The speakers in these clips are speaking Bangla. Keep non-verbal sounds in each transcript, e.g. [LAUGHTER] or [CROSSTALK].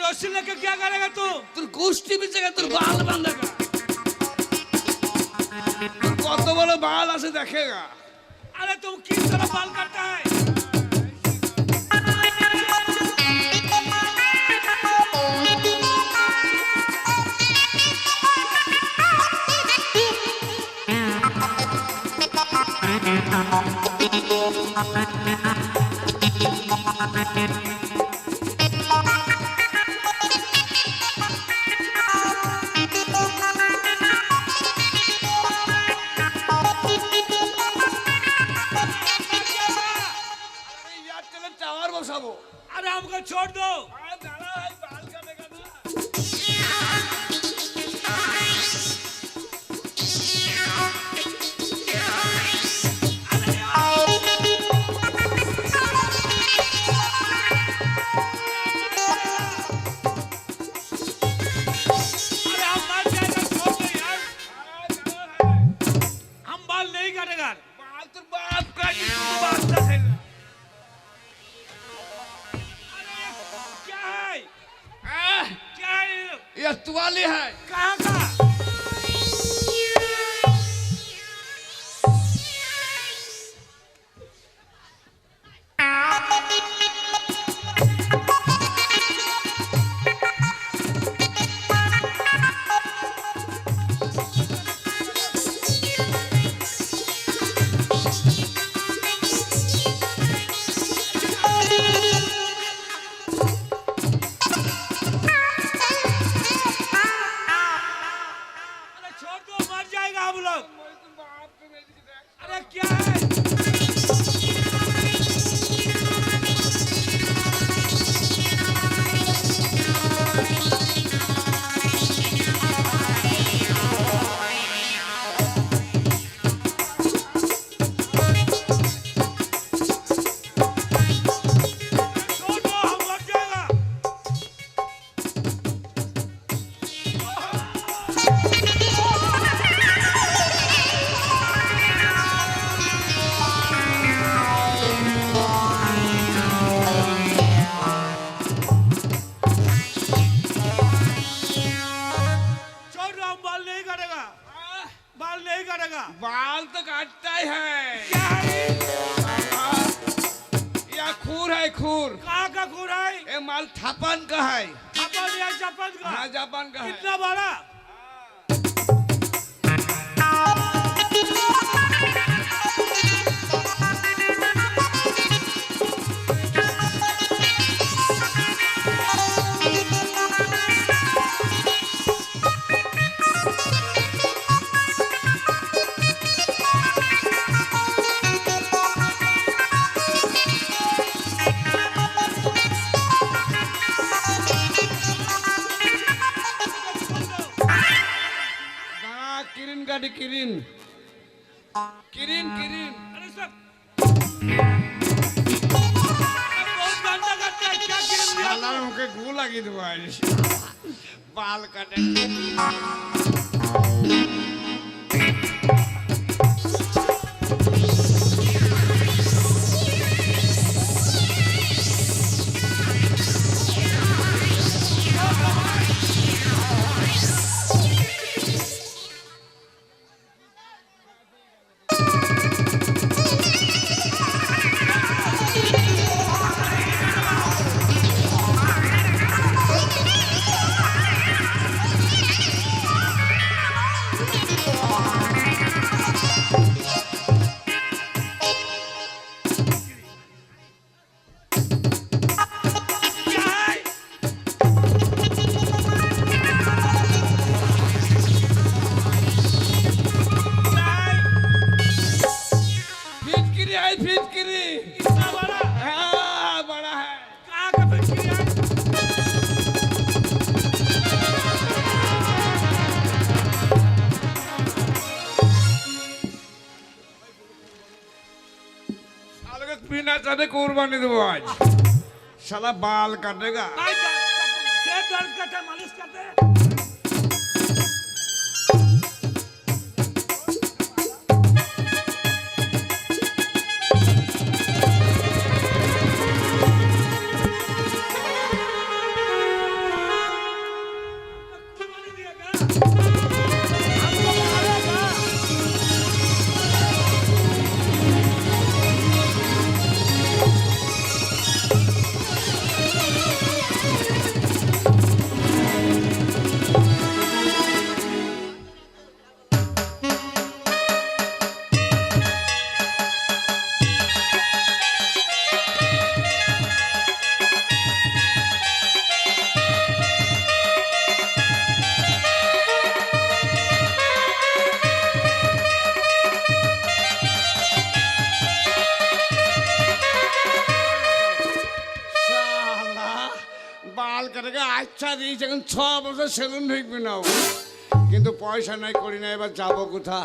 रस्सी लेके क्या करेगा तू তোর গোষ্ঠী বেঁচে তোর বাল বাঁধেগা তোর কত বড় বাল আছে দেখেগা अरे तुम किस तरह बाल काटता है আরে बाल तो काटता ही क्या है? ये? खूर है खूर। कहाँ का खूर है? ये माल थापन का है। थापन या जापान का? हाँ जापान का है। कितना बड़ा? শালার মুখে গু লাগিয়ে দেবো বাল কাটে। কুরবানি দেবো আজ। সালা বাল কাটে গা। দিয়েছে, এখন ছ বছর সেলুন ঢুকবে না কিন্তু পয়সা নাই, করি না, এবার যাব কোথা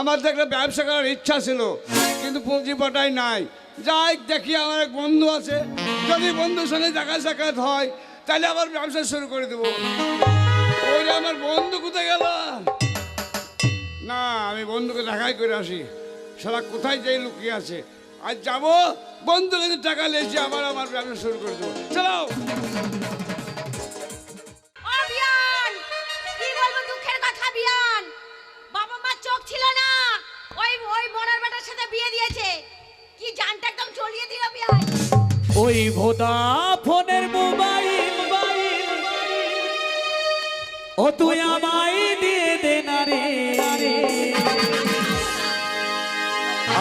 আমার তো একটা ব্যবসা করার ইচ্ছা ছিল, কিন্তু পুঁজি পাটাই নাই। যাই দেখি, আমার এক বন্ধু আছে। যদি বন্ধুর সঙ্গে দেখা সাক্ষাৎ হয়, তাহলে আবার ব্যবসা শুরু করে দেবো। ওই আমার বন্ধু কোথায় গেল? না, আমি বন্ধুকে দেখাই করে আসি। সারা কোথায় যাই লুকিয়ে আছে? আজ যাব? বন্ধু কাছে টাকা লেছি আবার আমার ব্যবসা শুরু করে দেবো। চলো। ও বিয়ান কি বলব দুঃখের কথা বিয়ান বাবা মা চোখ ছিল না। ওই ওই মরার বেটার সাথে বিয়ে দিয়েছে। কি জানটা একদম চলিয়ে দিল বিয়ান ওই ভোদা ফোনের মোবাইল। ও তুই আমায়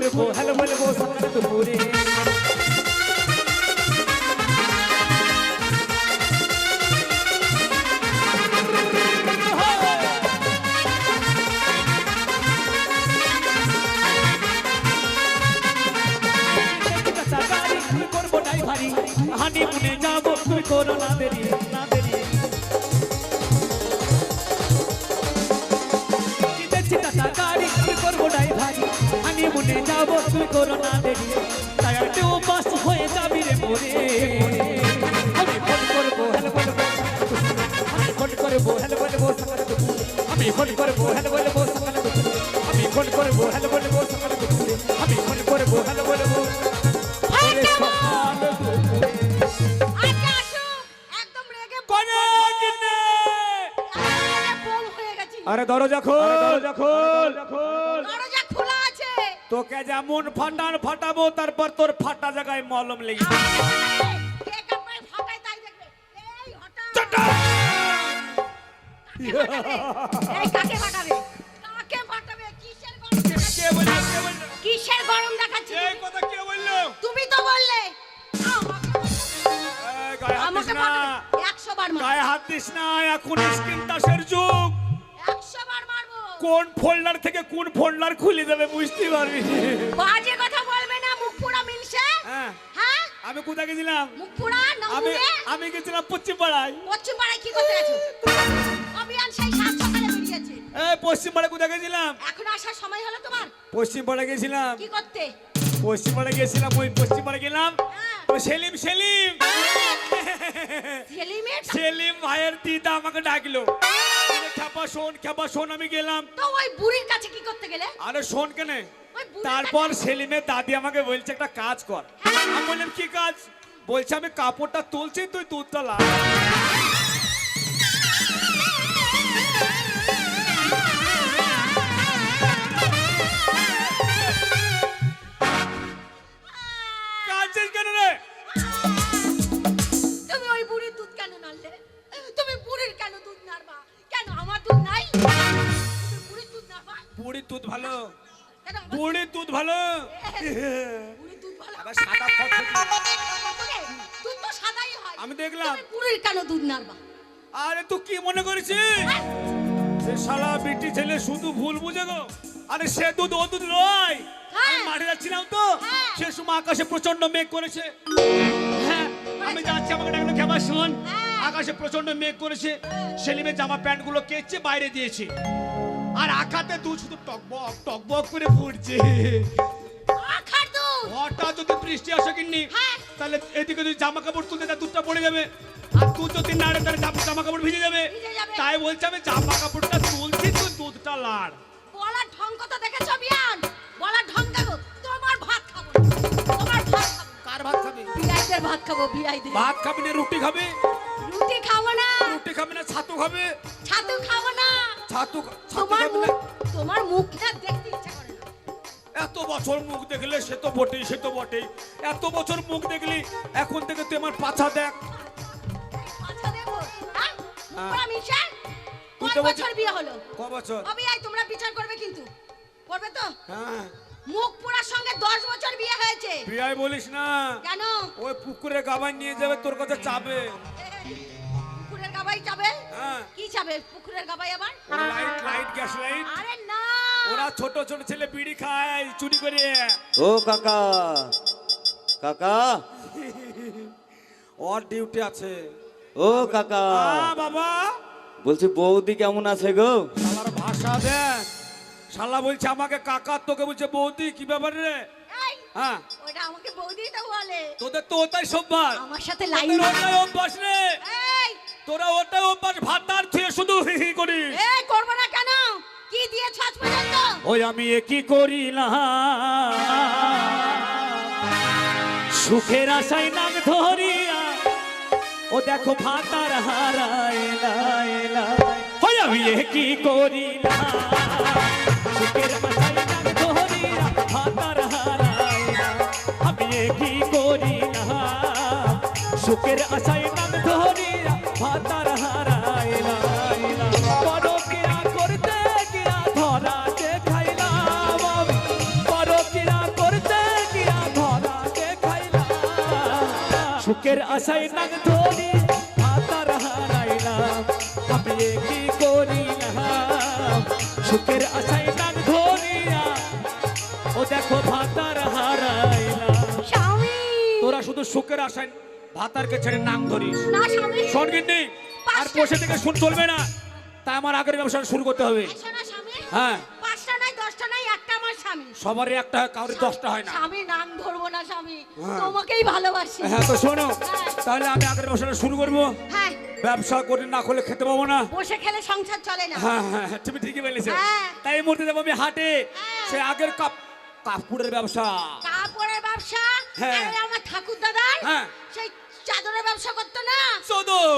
করব হ্যালো বলব করব ড্রাইভারি হানিমুনে যাব তুই করো না দেরি। তুই করো না দেরি। টায়ারতে বাস হয়ে যাবি রে মোরে। আমি ফোন করব হ্যালো বলব আমি ফোন করব হ্যালো বলব আমি ফোন করব হ্যালো বলব আমি ফোন করব হ্যালো বলব আমি ফোন করব হ্যালো বলব হয়ে গেছি। আরে দরজা খোল। দরজা খোল। তোকে যেমন ফাটান ফাটাবো তারপর তোর ফাটা জায়গায় মলম লেগে কিসের গরম দেখাচ্ছিস? কে বলল? কথা কে তুমি তো বললে। গায়ে হাত দিস না। এখন স্ক্রিন টাচের যুগ কোন ফোল্ডার থেকে কোন ফোল্ডার খুলে দেবে বুঝতে পারবি? বাজে কথা বলবে না মুখ পুরা মিলছে? হ্যাঁ। হ্যাঁ? আমি কোথায় গেছিলাম? মুখ পুরা আমি আমি গেছিলাম পশ্চিম পাড়ায় পশ্চিম পাড়ায় কি করতে আছো? অভিয়ান সেই সাত সকালে বেরিয়েছে। এই পশ্চিম পাড়ায় কোথায় গেছিলাম? এখন আসার সময় হলো তোমার? পশ্চিম পাড়ায় গেছিলাম। কি করতে? পশ্চিম পাড়ায় গেছিলাম ওই পশ্চিম পাড়ায় গেলাম। হ্যাঁ। ও সেলিম সেলিম। সেলিম ভাইয়ের দিদা আমাকে ডাকলো। শোন খেপা শোন আমি গেলাম। তো ওই বুড়ির কাছে কি করতে গেলে? আরে শোন কেনে তারপর সেলিমের দাদি আমাকে বলছে একটা কাজ কর। হ্যাঁ। আমি বললাম কি কাজ? বলছে আমি কাপড়টা তুলছি তুই দুধটা লা। কাঁদছিস কেন রে? তুমি ওই বুড়ির দুধ কেন নাড়লে? তুমি বুড়ির কেন দুধ নাড়বা? কেন? আমার দুধ নাই। বুড়ির দুধ নাড়বা বুড়ির দুধ ভালো। কেন আমার বুড়ির দুধ ভালো। বুড়ির দুধ ভালো? আবার সাদা ফট দুধ? তো সাদাই হয়। আমি দেখলাম। তুমি বুড়ির কেন দুধ নাড়বা আরে তুই কি মনে করেছিস? সে শালা বিটি ছেলে শুধু ভুল বুঝে গো। আরে সে দুধ ও দুধ নয়। হ্যাঁ। আমি মাঠে যাচ্ছিলাম তো। হ্যাঁ। সে সময় আকাশে প্রচণ্ড মেঘ করেছে। হ্যাঁ আমি যাচ্ছি আমাকে ডাকলো শোন। হ্যাঁ। আকাশে প্রচণ্ড মেঘ করেছে। সেলিমের জামা প্যান্টগুলো কেচে বাইরে দিয়েছে। আর আখাতে দুধ শুধু টকবক টকবক করে ফুটছে আখার দুধ হঠাৎ যদি বৃষ্টি আসে কিন্নি হ্যাঁ। তাহলে এদিকে যদি জামা কাপড় তুলতে তার দুধটা পড়ে যাবে। আর দুধ যদি নাড়ে তাহলে জামা জামা কাপড় ভিজে যাবে। ভিজে তাই বলছে আমি জামা কাপড়টা তুলছি তুই দুধটা লাড় বলার ঢং কত দেখেছ বিয়ান? বলার ঢং দেখো। তোমার ভাত খাব। তোমার ভাত খাব। কার ভাত খাবি? বিআইদের ভাত খাব বিআইদের ভাত খাবি না রুটি খাবি? খাবি না ছাতু খাবি? ছাতু খাব না। ছাতু তোমার মুখ তোমার মুখটা দেখতে ইচ্ছা করে না। এত বছর মুখ দেখলে সে তো বটেই সে তো বটেই। এত বছর মুখ দেখলি এখন থেকে তুই আমার পাছা দেখ। আচ্ছা দেবো? হ্যাঁ? মুখরা মিশে? কত বছর বিয়ে হলো? ক বছর? অবি আই তোমরা বিচার করবে কিন্তু। করবে তো? হ্যাঁ। মুখ পুরার সঙ্গে দশ বছর বিয়ে হয়েছে। বিয়াই বলিস না। কেন? ওই পুকুরে গাবাই নিয়ে যাবে তোর কাছে চাবে। [LAUGHS] কি যাবে পুকুরের গাবাই আবার? Light light gas light. আরে না! ওরা ছোট ছোট ছেলে বিড়ি খায় চুরি করে। ও কাকা কাকা। ওর ডিউটি আছে। ও কাকা। বাবা। বলছি বৌদি কেমন আছে গো? শালার ভাষা দেন শালা বলছে আমাকে কাকা তোকে বলছে বৌদি কি ব্যাপার রে? হ্যাঁ। ওটা আমাকে বৌদি তো বলে। তোদের তো ওটাই সব্বার আমার সাথে লাইন অভ্যাস রে। এই তোরা ওটাই অভ্যাস ভাতার থুয়ে শুধু হি হি করিস। এই করব না কেন? কি দিয়ে ছাজ পর্যন্ত? ওই আমি এ কি করি না সুখের আশায় নাক ধরিয়া ও দেখো ভাতার হারায় লাই লাই ওই আমি এ কি করি না সুখের আশায় নাক ধরিয়া ভাতার হারায় লাই। আমি এ কি করি না সুখের আশায় সুখের আশায় নাক ধরি ভাতার হারাইলাম আমি কি করিলাম? সুখের আশায় নাক ধরিয়া ও দেখো ভাতার হারাইলাম। তোরা শুধু সুখের আশায় ভাতারকে ছেড়ে নাম ধরিস। না স্বামী! শোন কিন্তু আর বসে থেকে শুন চলবে না। তাই আমার আগের ব্যবসা শুরু করতে হবে। হ্যাঁ। স্বামী। সবারই একটা হয় কাউরি দশটা হয় না। স্বামী নাম ধরবো না স্বামী। হ্যাঁ। তোমাকেই ভালোবাসি। হ্যাঁ তো শোনো হ্যাঁ। তাহলে আমি আগের ব্যবসাটা শুরু করব। হ্যাঁ। ব্যবসা করে না করলে খেতে পাবো না। বসে খেলে সংসার চলে না। হ্যাঁ হ্যাঁ তুমি ঠিকই বলেছ। তাই এই মুহূর্তে যাব আমি হাটে। সে আগের কাপ কাপড়ের ব্যবসা। কাপড়ের ব্যবসা? হ্যাঁ। আমার ঠাকুর দাদার? হ্যাঁ। সেই চাদরের ব্যবসা করতো না? চোদর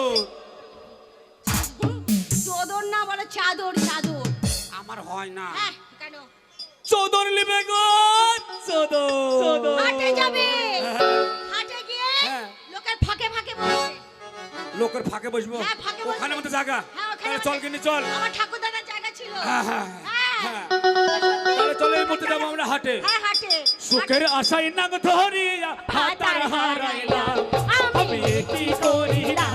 চোদর না বলে চাদর চাদর। আমার হয় না। হ্যাঁ। চোদর লিবে গো চোদর হাটে যাবে। হাটে গিয়ে হ্যাঁ। লোকের ফাঁকে ফাঁকে বসবে। লোকের ফাঁকে বসবো? ওখানে মতো জায়গা চল কিনি চল। আমার ঠাকুর দাদার জায়গা ছিল। হ্যাঁ, হ্যাঁ, হ্যাঁ। তাহলে চলো এই মুহূর্তে যাব আমরা হাটে। সুখের আশায় নাগ ধরিয়া হাতার হারাইলাম। আমি কি করিলাম